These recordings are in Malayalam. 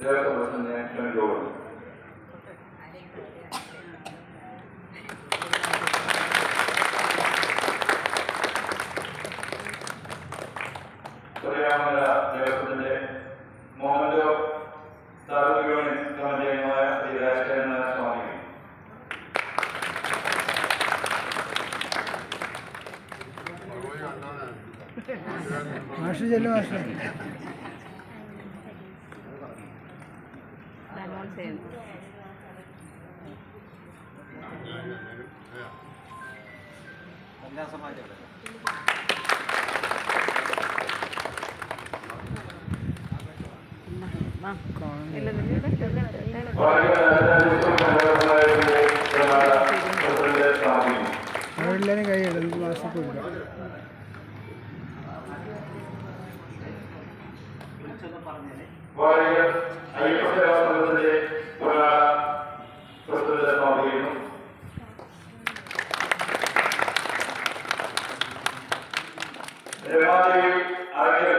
ദേവസ്വം പ്രസിഡന്റിനെ ക്ഷണിച്ചുകൊള്ളുന്നു ശ്രീരാമല ദേവസ്വത്തിന്റെ മോഹൻജോ സാർവജനികമായ ശ്രീ രാജശേഖരൻ സ്വാമി. മാഷ് ചെല്ലു മാഷ്. അവരെല്ലാരും കൈ ഇടും മാസത്തില്ല അയ്യപ്പന്റെ രമാദേവി ആദ്യ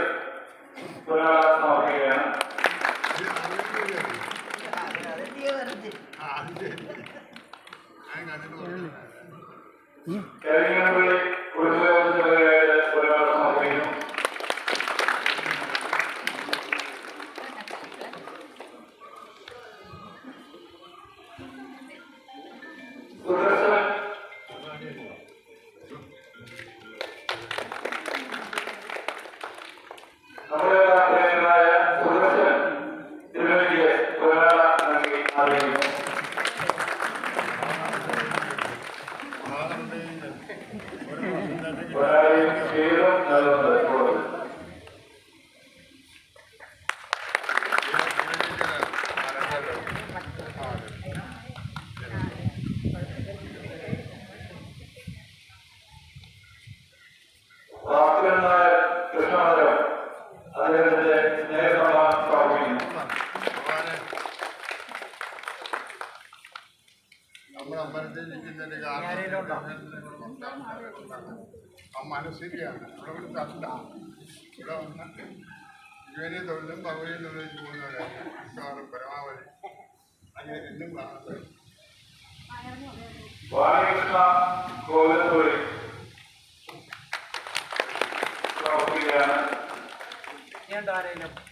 പുനഃസ്ഥാപിക്കുകയാണ് കരിങ്ങനപ്പള്ളി കുടുംബയോഗത്തിന്റെ ആ മനസ്സിലാണ്. ഇവിടെ ഒരു തണ്ട. ഇവിടെ വന്ന് ഇവരെ തൊഴിലും പകയും തൊഴിലും പോകുന്നവരാണ് മിക്കവാറും പരമാവധി അങ്ങനെ എന്നും കാണുന്നത് പ്രവർത്തിക്കുകയാണ് നമ്മുടെ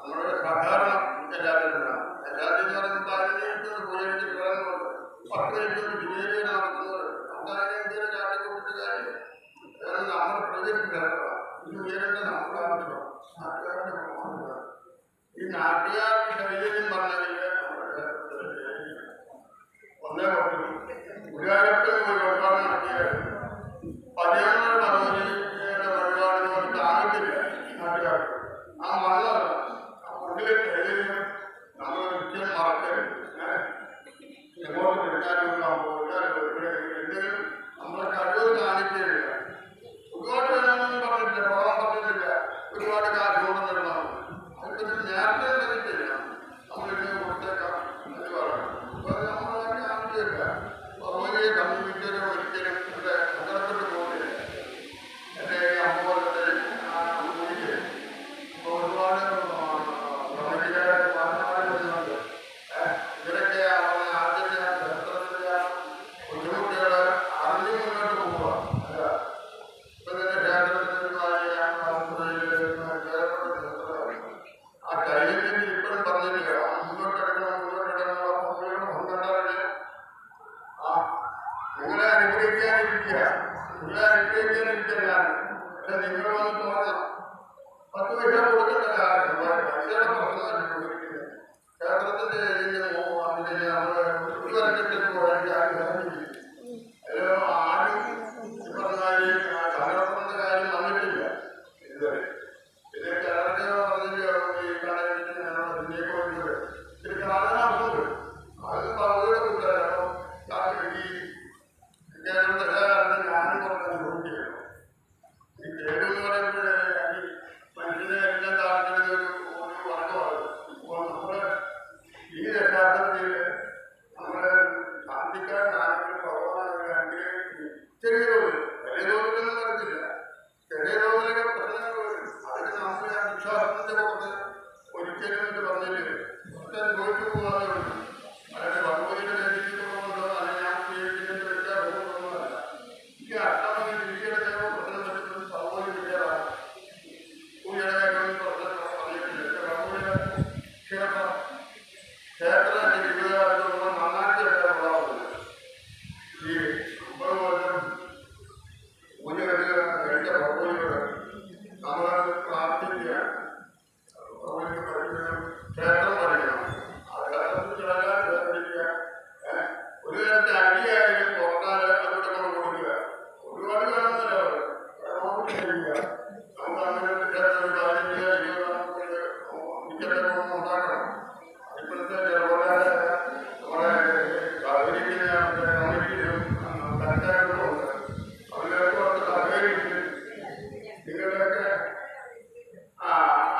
നമ്മുടെ സാധാരണ എല്ലാത്തിനും എല്ലാത്തിനും പോയിട്ട് പത്ത് മിനിറ്റ് ജില്ലയിൽ നടക്കുന്നത് നമ്മുടെ എന്തെങ്കിലും കാട്ടിക്കൊണ്ടിട്ട് കാര്യം അതാണ് നമ്മൾ പ്രചരിപ്പിക്കുക ഇത് ഉയരേണ്ട നമ്മുടെ ആവശ്യം നാട്ടുകാരുടെ ബഹുമാനം. ഈ നാട്ടുകാരുടെ நாம் அதெல்லாம் நம்ம ఇలా రెండు వేలు ఇచ్చారు కాదు దగ్గర వాళ్ళు పత్తు పెట్టారు కూడా కదా 这是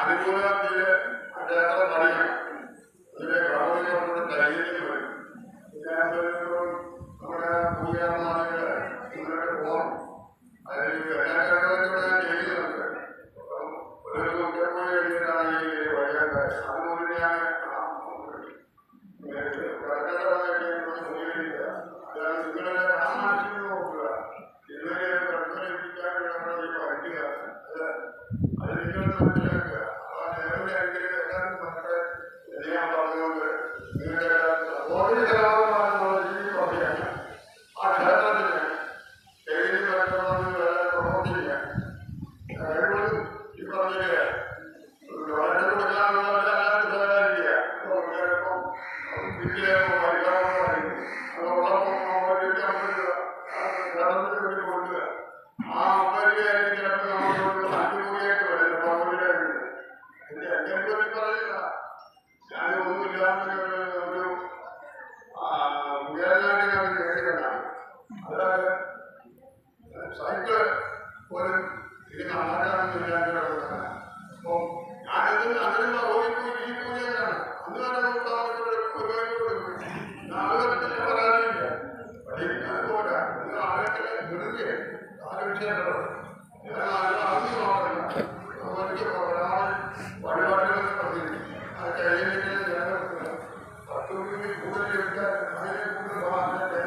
അനുകൂലത്തിൽ അദ്ദേഹത്തെ അറിയാം. അതിന്റെ പ്രവർത്തികളുടെ ധൈര്യം വരും പിന്നെ നമ്മുടെ ഭൂമിയാണെന്നാണെങ്കിൽ ഇന്നലെ പോകണം. അതിൽ എല്ലാ കാര്യങ്ങളും ഞാൻ ചെയ്യുന്നുണ്ട് ഒരു విద్య మరియు